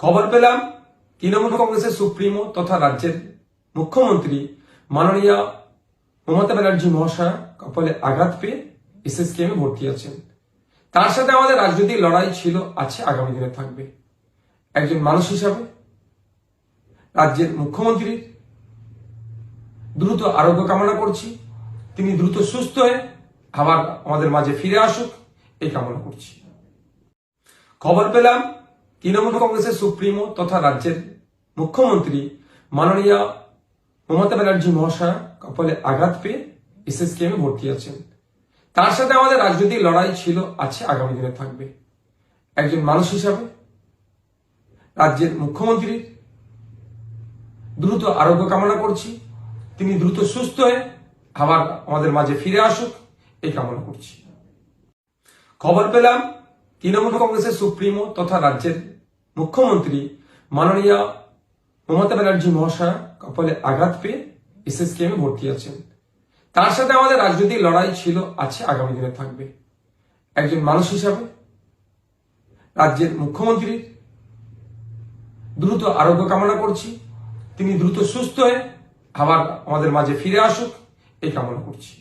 খবর পেলাম তৃণমূল কংগ্রেসের সুপ্রিমো তথা রাজ্যের মুখ্যমন্ত্রী মাননীয় মমতা ব্যানার্জি মহাশয় কপালে আঘাত পেয়ে এসএসকেএমে ভর্তি আছেন। তার সাথে আমাদের রাজনৈতিক লড়াই ছিল, আছে, আগামী দিনে থাকবে। একজন মানুষ হিসাবে রাজ্যের মুখ্যমন্ত্রীর দ্রুত আরোগ্য কামনা করছি। তিনি দ্রুত সুস্থ হয়ে আবার আমাদের মাঝে ফিরে আসুক, এই কামনা করছি। খবর পেলাম তৃণমূল কংগ্রেসের সুপ্রিমো তথা রাজ্যের মুখ্যমন্ত্রী মাননীয় মমতা ব্যানার্জি মহাশয় কপালে আঘাত পেয়ে এসএসকেএমে ভর্তি আছেন। তার সাথে আমাদের রাজনৈতিক লড়াই ছিল, আছে, আগামী দিনে থাকবে। একজন মানুষ হিসাবে রাজ্যের মুখ্যমন্ত্রীর দ্রুত আরোগ্য কামনা করছি। তিনি দ্রুত সুস্থ হয়ে আবার আমাদের মাঝে ফিরে আসুক, এই কামনা করছি। খবর পেলাম তৃণমূল কংগ্রেসের সুপ্রিমো তথা রাজ্যের মুখ্যমন্ত্রী মাননীয় মমতা ব্যানার্জি মহাশয় কপালে আঘাত পেয়ে এসএসকেএমে ভর্তি আছেন। তার সাথে আমাদের রাজনৈতিক লড়াই ছিল, আছে, আগামী দিনে থাকবে। একজন মানুষ হিসাবে রাজ্যের মুখ্যমন্ত্রীর দ্রুত আরোগ্য কামনা করছি। তিনি দ্রুত সুস্থ হয়ে আবার আমাদের মাঝে ফিরে আসুক, এই কামনা করছি।